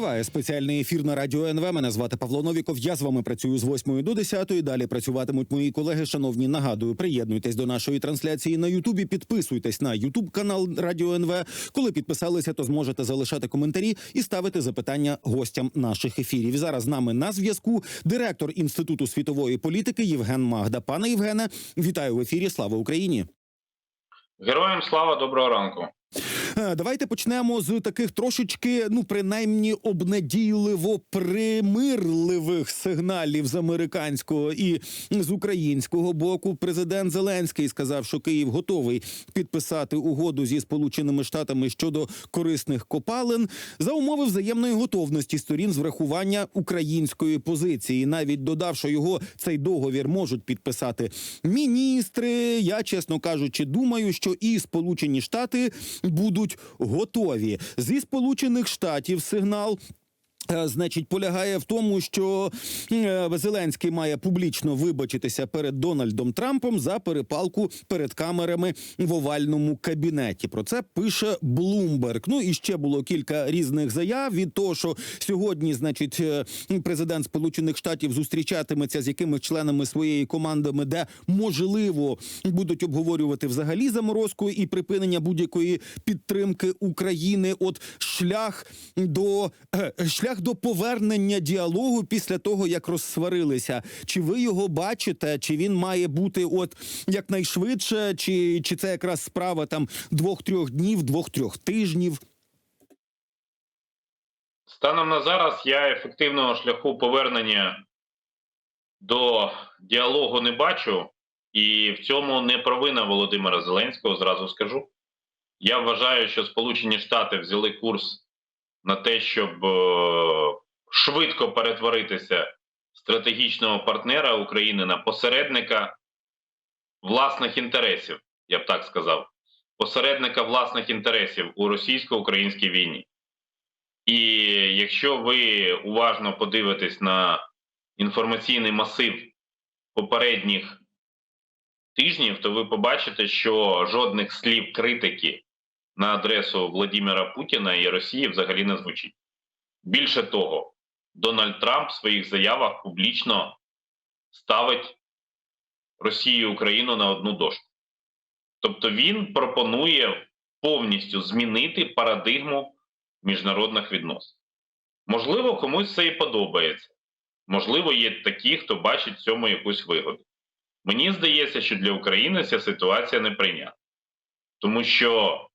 Триває спеціальний ефір на радіо НВ. Мене звати Павло Новіков. Я з вами працюю з 8 до 10. Далі працюватимуть мої колеги. Шановні, нагадую, приєднуйтесь до нашої трансляції на Ютубі. Підписуйтесь на Ютуб канал Радіо НВ. Коли підписалися, то зможете залишати коментарі і ставити запитання гостям наших ефірів. Зараз з нами на зв'язку директор інституту світової політики Євген Магда. Пане Євгене, вітаю в ефірі. Слава Україні! Героям слава, доброго ранку. Е, Давайте почнемо з таких трошечки, ну принаймні обнадійливо примирливих сигналів з американського і з українського боку. Президент Зеленський сказав, що Київ готовий підписати угоду зі Сполученими Штатами щодо корисних копалин за умови взаємної готовності сторін з врахування української позиції. Навіть додав, що його цей договір можуть підписати міністри. Я чесно кажучи, думаю, що і Сполучені Штати будуть готові зі Сполучених Штатів сигнал. Е, Значить, полягає в тому, що е, Зеленський має публічно вибачитися перед Дональдом Трампом за перепалку перед камерами в овальному кабінеті. Про це пише Блумберг. Ну і ще було кілька різних заяв від того, що сьогодні, значить, е, президент Сполучених Штатів зустрічатиметься з якимись членами своєї команди, де можливо будуть обговорювати взагалі заморозку і припинення будь-якої підтримки України. От шлях до е, шлях до повернення діалогу після того, як розсварилися. Чи ви його бачите? Чи він має бути от якнайшвидше, чи, чи це якраз справа там двох-трьох днів, двох-трьох тижнів? Станом на зараз я ефективного шляху повернення до діалогу не бачу, і в цьому не провина Володимира Зеленського. Зразу скажу. Я вважаю, що Сполучені Штати взяли курс на те, щоб е, швидко перетворитися стратегічного партнера України на посередника власних інтересів, я б так сказав, посередника власних інтересів у російсько-українській війні. І якщо ви уважно подивитесь на інформаційний масив попередніх тижнів, то ви побачите, що жодних слів критики на адресу Владимира Путіна і Росії взагалі не звучить. Більше того, Дональд Трамп в своїх заявах публічно ставить Росію і Україну на одну дошку. Тобто він пропонує повністю змінити парадигму міжнародних відносин. Можливо, комусь це і подобається. Можливо, є такі, хто бачить в цьому якусь вигоду. Мені здається, що для України ця ситуація не прийнята. Тому що,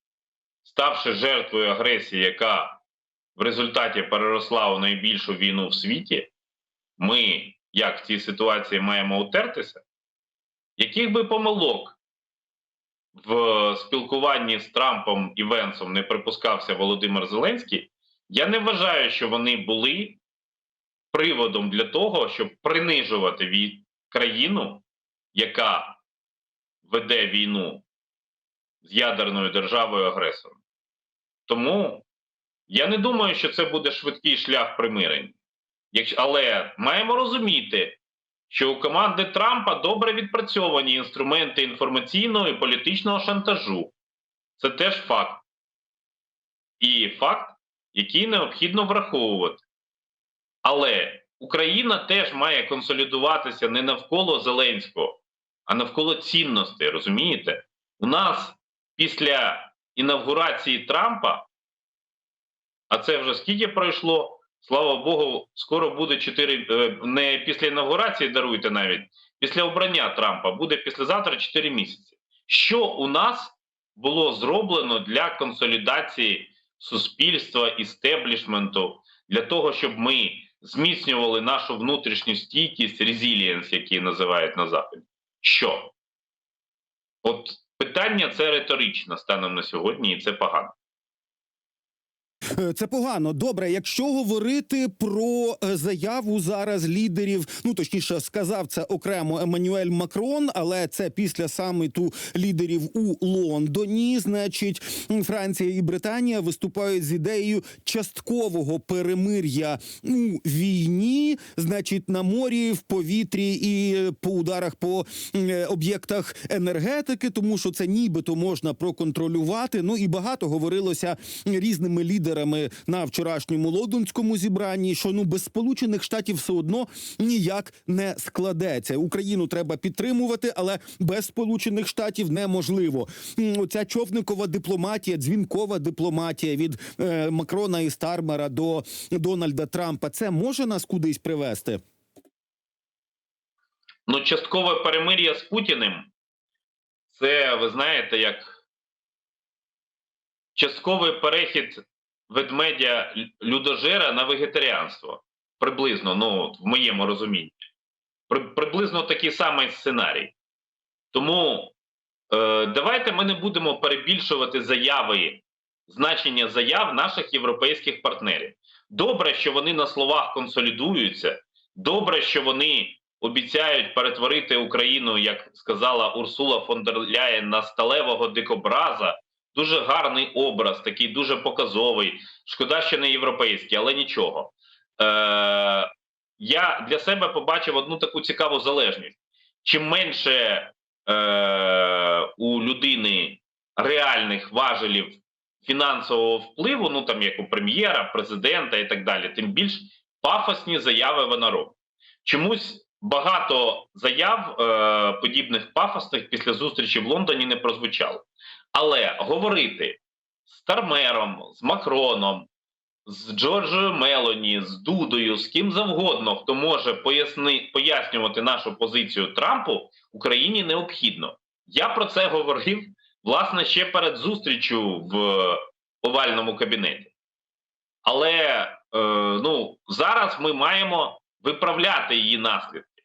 ставши жертвою агресії, яка в результаті переросла у найбільшу війну в світі, ми, як в цій ситуації, маємо утертися, яких би помилок в спілкуванні з Трампом і Венсом не припускався Володимир Зеленський, я не вважаю, що вони були приводом для того, щоб принижувати країну, яка веде війну з ядерною державою агресором. Тому я не думаю, що це буде швидкий шлях примирення. Але маємо розуміти, що у команди Трампа добре відпрацьовані інструменти інформаційного і політичного шантажу. Це теж факт. І факт, який необхідно враховувати. Але Україна теж має консолідуватися не навколо Зеленського, а навколо цінностей. Розумієте? У нас після інавгурації Трампа, а це вже скільки пройшло? Слава Богу, скоро буде 4, не після інаугурації, даруйте навіть, після обрання Трампа буде післязавтра 4 місяці. Що у нас було зроблено для консолідації суспільства, істеблішменту, для того, щоб ми зміцнювали нашу внутрішню стійкість, резилієнс, який називають на Заході? Що? От питання це риторичне станом на сьогодні, і це погано. Е, Це погано. Добре, якщо говорити про е, заяву зараз лідерів, ну точніше сказав це окремо Еммануель Макрон, але це після саміту лідерів у Лондоні. Значить, Франція і Британія виступають з ідеєю часткового перемир'я у війні, значить, на морі, в повітрі і по ударах по е, об'єктах енергетики, тому що це нібито можна проконтролювати. Ну і багато говорилося різними лідерами партнерами на вчорашньому лондонському зібранні, що ну без сполучених штатів все одно ніяк не складеться. Україну треба підтримувати, але без сполучених штатів неможливо. Оця човникова дипломатія, дзвінкова дипломатія від е, Макрона і Стармера до Дональда Трампа. Це може нас кудись привести? Ну, часткове перемир'я з Путіним це, ви знаєте, як частковий перехід ведмедя людожера на вегетаріанство. Приблизно, ну, в моєму розумінні. При, приблизно такий самий сценарій. Тому е, давайте ми не будемо перебільшувати заяви, значення заяв наших європейських партнерів. Добре, що вони на словах консолідуються. Добре, що вони обіцяють перетворити Україну, як сказала Урсула фон дер Ляєн, на сталевого дикобраза. Дуже гарний образ, такий дуже показовий. Шкода, що не європейський, але нічого. Е, я для себе побачив одну таку цікаву залежність. Чим менше е, у людини реальних важелів фінансового впливу, ну там як у прем'єра, президента і так далі, тим більш пафосні заяви вона робить. Чомусь багато заяв е, подібних пафосних після зустрічі в Лондоні не прозвучало. Але говорити з Тармером, з Макроном, з Джорджою Мелоні, з Дудою, з ким завгодно, хто може поясни, пояснювати нашу позицію Трампу, Україні необхідно. Я про це говорив власне ще перед зустрічю в овальному кабінеті. Але е, ну, зараз ми маємо виправляти її наслідки.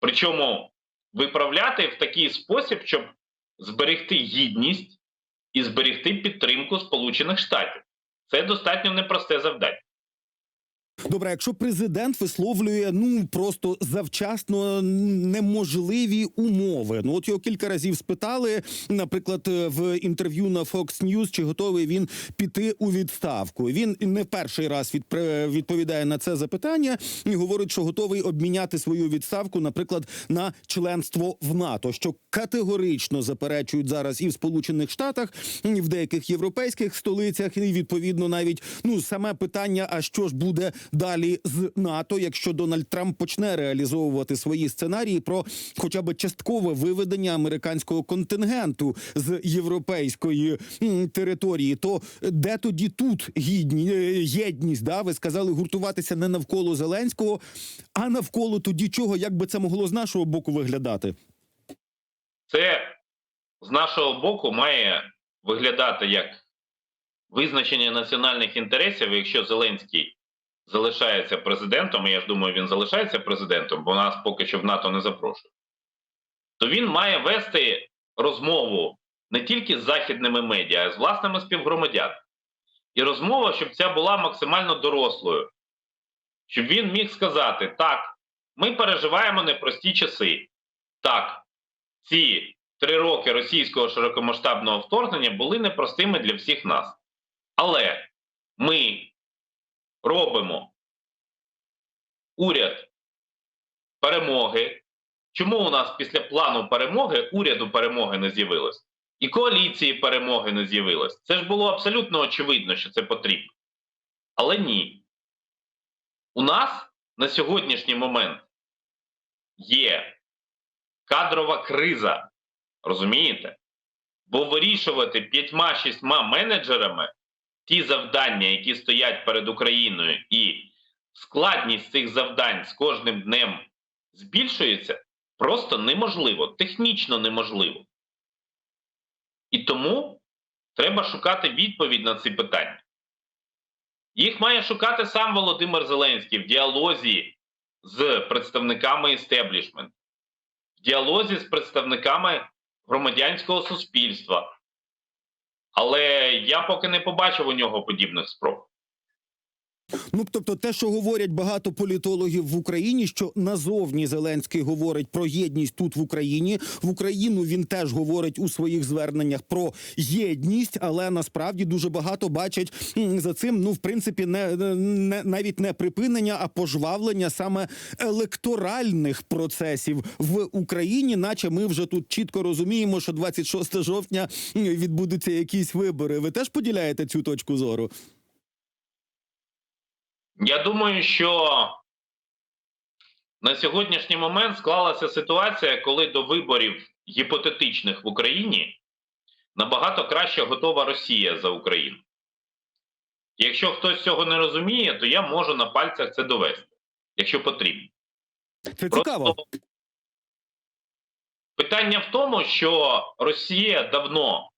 Причому виправляти в такий спосіб, щоб зберегти гідність і зберегти підтримку Сполучених Штатів. Це достатньо непросте завдання. Добре, якщо президент висловлює ну просто завчасно неможливі умови. Ну от його кілька разів спитали, наприклад, е, в інтерв'ю на Fox News, чи готовий він піти у відставку. Він не перший раз відпре- відповідає на це запитання і говорить, що готовий обміняти свою відставку, наприклад, на членство в НАТО, що категорично заперечують зараз і в Сполучених Штатах, і в деяких європейських столицях, і відповідно навіть ну саме питання: а що ж буде далі з НАТО, якщо Дональд Трамп почне реалізовувати свої сценарії про хоча б часткове виведення американського контингенту з європейської території, то де тоді тут гідні е, єдність? Да, ви сказали гуртуватися не навколо Зеленського, а навколо тоді чого, як би це могло з нашого боку виглядати? Це з нашого боку має виглядати як визначення національних інтересів, якщо Зеленський залишається президентом, і я ж думаю, він залишається президентом, бо нас поки що в НАТО не запрошує, то він має вести розмову не тільки з західними медіа, а й з власними співгромадянами. І розмова, щоб ця була максимально дорослою, щоб він міг сказати: так, ми переживаємо непрості часи. Так, ці три роки російського широкомасштабного вторгнення були непростими для всіх нас. Але ми робимо уряд перемоги. Чому у нас після плану перемоги уряду перемоги не з'явилось? І коаліції перемоги не з'явилось. Це ж було абсолютно очевидно, що це потрібно. Але ні. У нас на сьогоднішній момент є кадрова криза. Розумієте? Бо вирішувати п'ятьма-шістьма менеджерами ті завдання, які стоять перед Україною, і складність цих завдань з кожним днем збільшується, просто неможливо, технічно неможливо. І тому треба шукати відповідь на ці питання. Їх має шукати сам Володимир Зеленський в діалозі з представниками істеблішменту в діалозі з представниками громадянського суспільства. Але я поки не побачив у нього подібних спроб. Ну тобто, те, що говорять багато політологів в Україні, що назовні Зеленський говорить про єдність тут в Україні. В Україну він теж говорить у своїх зверненнях про єдність, але насправді дуже багато бачать за цим. Ну, в принципі, не, не навіть не припинення, а пожвавлення саме електоральних процесів в Україні, наче ми вже тут чітко розуміємо, що 26 жовтня відбудуться якісь вибори. Ви теж поділяєте цю точку зору? Я думаю, що на сьогоднішній момент склалася ситуація, коли до виборів гіпотетичних в Україні набагато краще готова Росія за Україну. Якщо хтось цього не розуміє, то я можу на пальцях це довести, якщо потрібно. Це цікаво. Питання в тому, що Росія давно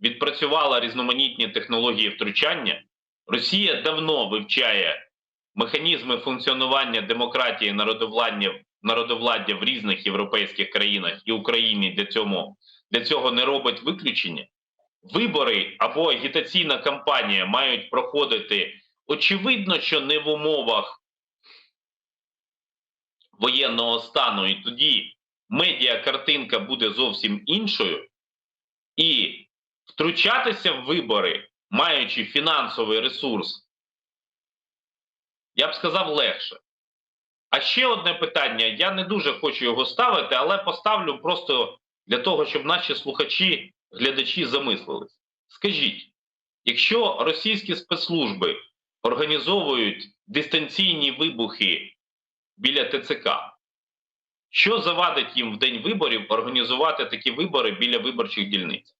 відпрацювала різноманітні технології втручання. Росія давно вивчає механізми функціонування демократії народовладдя, народовладдя в різних європейських країнах і Україні для цього, для цього не робить виключення. Вибори або агітаційна кампанія мають проходити очевидно, що не в умовах воєнного стану, і тоді медіа картинка буде зовсім іншою, і втручатися в вибори, маючи фінансовий ресурс, я б сказав легше. А ще одне питання: я не дуже хочу його ставити, але поставлю просто для того, щоб наші слухачі, глядачі замислились. Скажіть, якщо російські спецслужби організовують дистанційні вибухи біля ТЦК, що завадить їм в день виборів організувати такі вибори біля виборчих дільниць?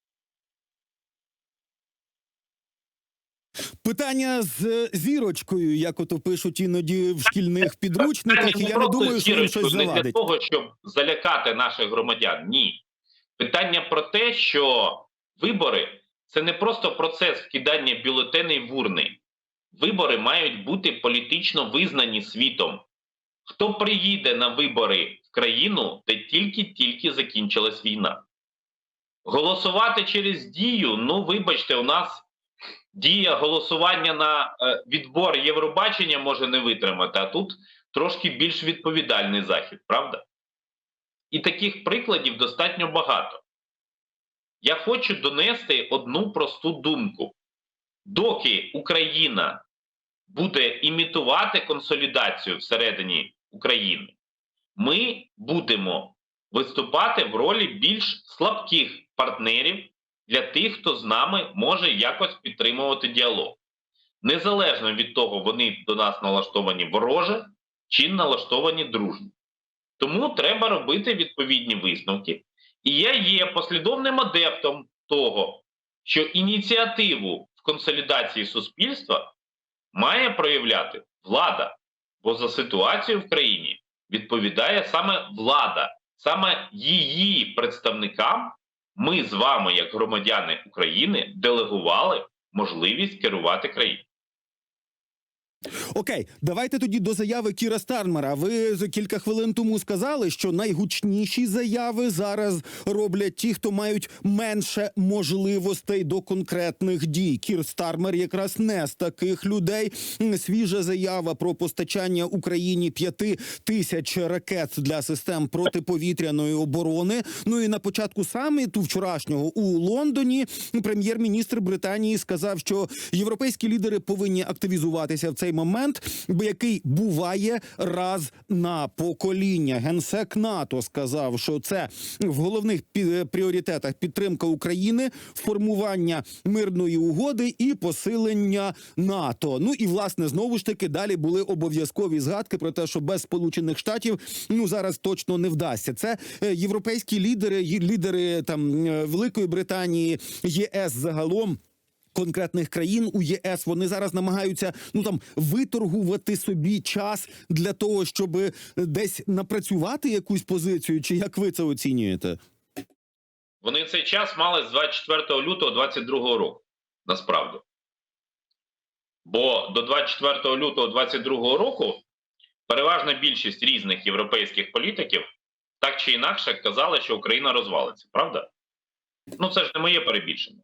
Питання з е, зірочкою, як ото пишуть іноді в шкільних підручниках. і Я не думаю, що їм щось не для того, щоб залякати наших громадян. Ні. Питання про те, що вибори це не просто процес вкидання бюлетеней в урни. Вибори мають бути політично визнані світом. Хто приїде на вибори в країну, де тільки-тільки закінчилась війна? Голосувати через дію, ну вибачте, у нас дія голосування на е, відбор Євробачення може не витримати, а тут трошки більш відповідальний захід, правда? І таких прикладів достатньо багато. Я хочу донести одну просту думку: доки Україна буде імітувати консолідацію всередині України, ми будемо виступати в ролі більш слабких партнерів для тих, хто з нами може якось підтримувати діалог. Незалежно від того, вони до нас налаштовані вороже чи налаштовані дружньо. Тому треба робити відповідні висновки. І я є послідовним адептом того, що ініціативу в консолідації суспільства має проявляти влада, бо за ситуацію в країні відповідає саме влада, саме її представникам. Ми з вами, як громадяни України, делегували можливість керувати країною. Окей, давайте тоді до заяви Кіра Стармера. Ви за кілька хвилин тому сказали, що найгучніші заяви зараз роблять ті, хто мають менше можливостей до конкретних дій. Кір Стармер якраз не з таких людей. Свіжа заява про постачання Україні п'яти тисяч ракет для систем протиповітряної оборони. Ну і на початку саміту вчорашнього у Лондоні прем'єр-міністр Британії сказав, що європейські лідери повинні активізуватися в цей момент, бо який буває раз на покоління. Генсек НАТО сказав, що це в головних пі- пріоритетах підтримка України, формування мирної угоди і посилення НАТО. Ну і власне знову ж таки далі були обов'язкові згадки про те, що без Сполучених Штатів ну зараз точно не вдасться. Це е, європейські лідери, лідери там е, Великої Британії, ЄС загалом конкретних країн у ЄС вони зараз намагаються ну там виторгувати собі час для того, щоб десь напрацювати якусь позицію. Чи як ви це оцінюєте? Вони цей час мали з 24 лютого 22 року, насправді. Бо до 24 лютого 22 року переважна більшість різних європейських політиків так чи інакше казали, що Україна розвалиться, правда? Ну це ж не моє перебільшення,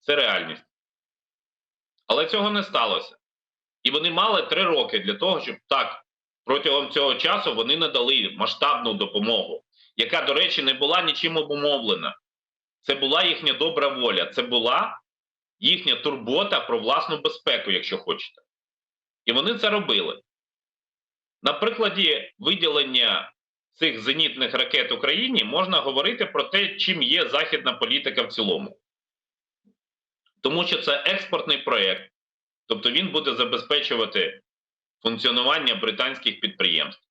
це реальність. Але цього не сталося. І вони мали три роки для того, щоб так протягом цього часу вони надали масштабну допомогу, яка, до речі, не була нічим обумовлена. Це була їхня добра воля, це була їхня турбота про власну безпеку, якщо хочете. І вони це робили. На прикладі виділення цих зенітних ракет Україні можна говорити про те, чим є західна політика в цілому. Тому що це експортний проєкт, тобто він буде забезпечувати функціонування британських підприємств.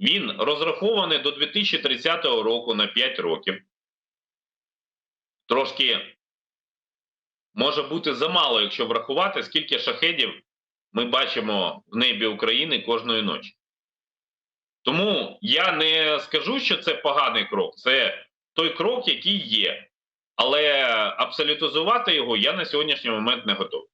Він розрахований до 2030 року на 5 років. Трошки може бути замало, якщо врахувати, скільки шахедів ми бачимо в небі України кожної ночі. Тому я не скажу, що це поганий крок. Це той крок, який є. Але абсолютизувати його я на сьогоднішній момент не готовий.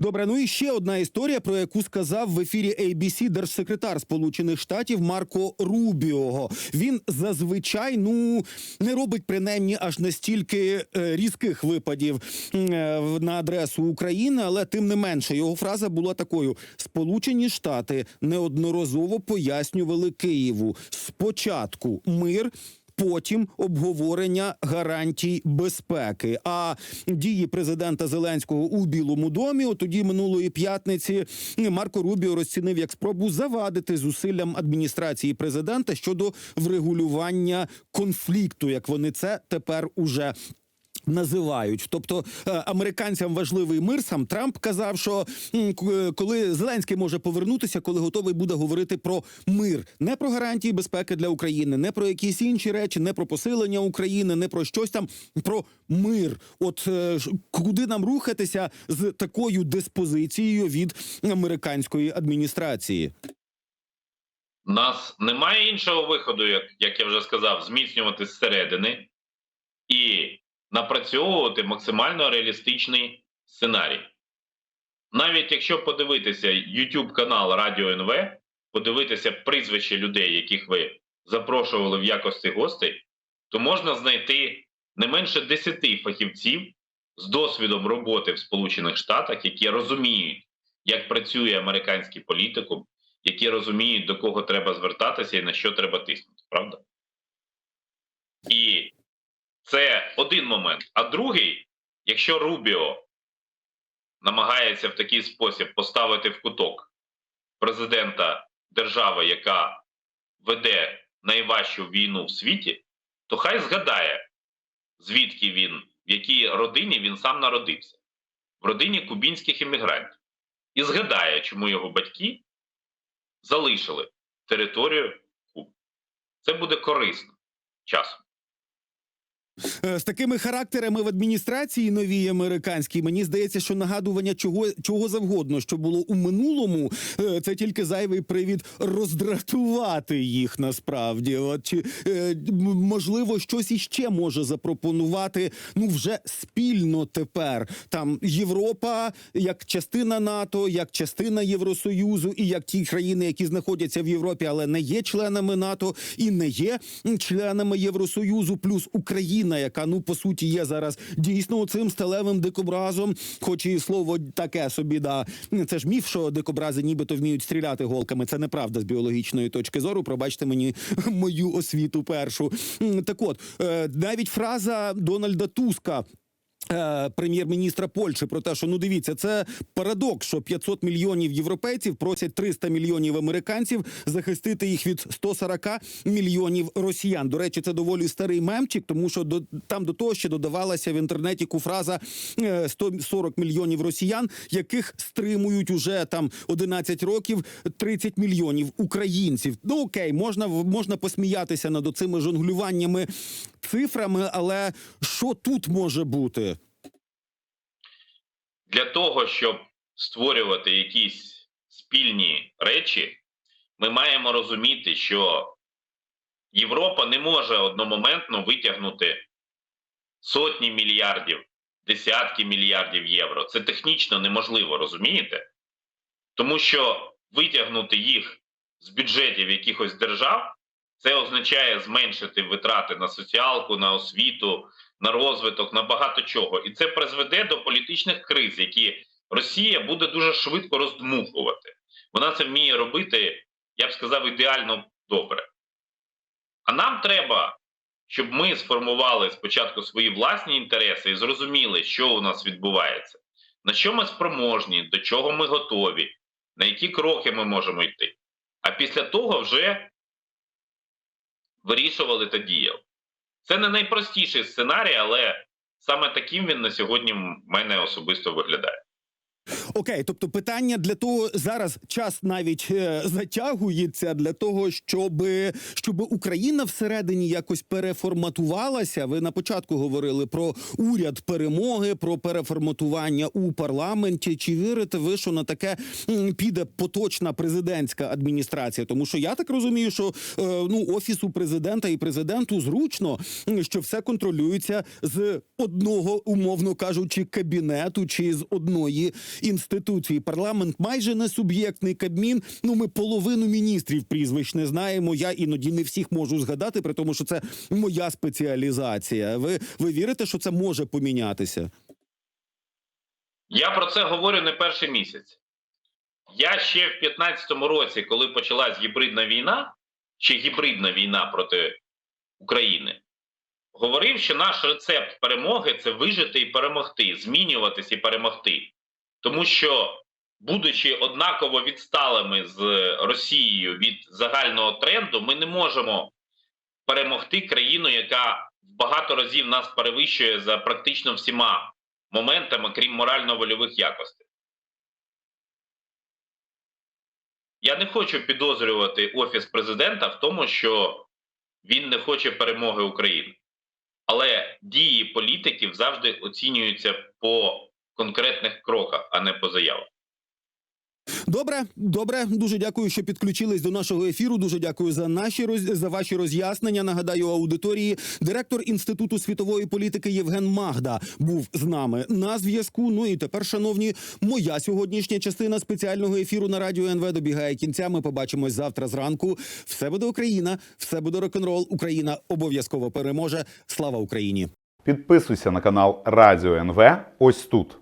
Добре, ну і ще одна історія, про яку сказав в ефірі ABC держсекретар Сполучених Штатів Марко Рубіого. Він зазвичай ну не робить принаймні аж настільки е, різких випадів е, на адресу України, але тим не менше його фраза була такою: Сполучені Штати неодноразово пояснювали Києву спочатку мир. Потім обговорення гарантій безпеки. А дії президента Зеленського у Білому домі, от тоді минулої п'ятниці, Марко Рубіо розцінив як спробу завадити зусиллям адміністрації президента щодо врегулювання конфлікту, як вони це тепер уже. Називають, тобто е, американцям важливий мир. Сам Трамп казав, що е, коли Зеленський може повернутися, коли готовий буде говорити про мир, не про гарантії безпеки для України, не про якісь інші речі, не про посилення України, не про щось там, про мир. От е, куди нам рухатися з такою диспозицією від американської адміністрації? Нас немає іншого виходу, як, як я вже сказав, зміцнювати зсередини і напрацьовувати максимально реалістичний сценарій. Навіть якщо подивитися YouTube канал Радіо НВ, подивитися прізвища людей, яких ви запрошували в якості гостей, то можна знайти не менше 10 фахівців з досвідом роботи в Сполучених Штатах, які розуміють, як працює американський політикум, які розуміють, до кого треба звертатися і на що треба тиснути, правда? І це один момент. А другий, якщо Рубіо намагається в такий спосіб поставити в куток президента держави, яка веде найважчу війну в світі, то хай згадає, звідки він, в якій родині він сам народився, в родині кубінських іммігрантів. І згадає, чому його батьки залишили територію Куби. Це буде корисно часом. Е, З такими характерами в адміністрації новій американській мені здається, що нагадування чого чого завгодно, що було у минулому, е, це тільки зайвий привід роздратувати їх насправді. От чи е, можливо щось іще може запропонувати ну вже спільно тепер. Там Європа як частина НАТО, як частина Євросоюзу, і як ті країни, які знаходяться в Європі, але не є членами НАТО і не є членами Євросоюзу, плюс Україна, яка ну по суті є зараз дійсно цим сталевим дикобразом. Хоч і слово таке собі, да це ж міф, що дикобрази нібито вміють стріляти голками. Це неправда з біологічної точки зору. Пробачте мені мою освіту першу. Так от е, навіть фраза Дональда Туска. Е, Прем'єр-міністра Польщі про те, що ну дивіться, це парадокс, що 500 мільйонів європейців просять 300 мільйонів американців захистити їх від 140 мільйонів росіян. До речі, це доволі старий мемчик, тому що до там до того ще додавалася в інтернеті фраза е, 140 мільйонів росіян, яких стримують уже там 11 років 30 мільйонів українців. Ну окей, можна можна посміятися над оцими жонглюваннями цифрами, але що тут може бути? Для того, щоб створювати якісь спільні речі, ми маємо розуміти, що Європа не може одномоментно витягнути сотні мільярдів, десятки мільярдів євро. Це технічно неможливо, розумієте? Тому що витягнути їх з бюджетів якихось держав, це означає зменшити витрати на соціалку, на освіту, на розвиток, на багато чого. І це призведе до політичних криз, які Росія буде дуже швидко роздмухувати. Вона це вміє робити, я б сказав, ідеально добре. А нам треба, щоб ми сформували спочатку свої власні інтереси і зрозуміли, що у нас відбувається, на що ми спроможні, до чого ми готові, на які кроки ми можемо йти. А після того вже вирішували та діяли. Це не найпростіший сценарій, але саме таким він на сьогодні в мене особисто виглядає. Окей, тобто питання для того зараз час навіть е, затягується для того, щоб, щоб Україна всередині якось переформатувалася. Ви на початку говорили про уряд перемоги, про переформатування у парламенті. Чи вірите ви, що на таке піде поточна президентська адміністрація? Тому що я так розумію, що е, ну офісу президента і президенту зручно, що все контролюється з одного, умовно кажучи, кабінету чи з одної інституції. Парламент майже не суб'єктний кабмін. Ну ми половину міністрів прізвищ не знаємо. Я іноді не всіх можу згадати, при тому, що це моя спеціалізація. Ви, ви вірите, що це може помінятися? Я про це говорю не перший місяць. Я ще в 2015 році, коли почалась гібридна війна, чи гібридна війна проти України, говорив, що наш рецепт перемоги це вижити і перемогти, змінюватись і перемогти. Тому що, будучи однаково відсталими з Росією від загального тренду, ми не можемо перемогти країну, яка багато разів нас перевищує за практично всіма моментами, крім морально-вольових якостей. Я не хочу підозрювати Офіс президента в тому, що він не хоче перемоги України. Але дії політиків завжди оцінюються по конкретних кроках, а не по заявах. Добре, добре. Дуже дякую, що підключились до нашого ефіру. Дуже дякую за наші роз... за ваші роз'яснення. Нагадаю аудиторії. Директор інституту світової політики Євген Магда був з нами на зв'язку. Ну і тепер, шановні, моя сьогоднішня частина спеціального ефіру на радіо НВ добігає кінця. Ми побачимось завтра зранку. Все буде Україна, все буде рок-н-рол. Україна обов'язково переможе. Слава Україні! Підписуйся на канал Радіо НВ ось тут.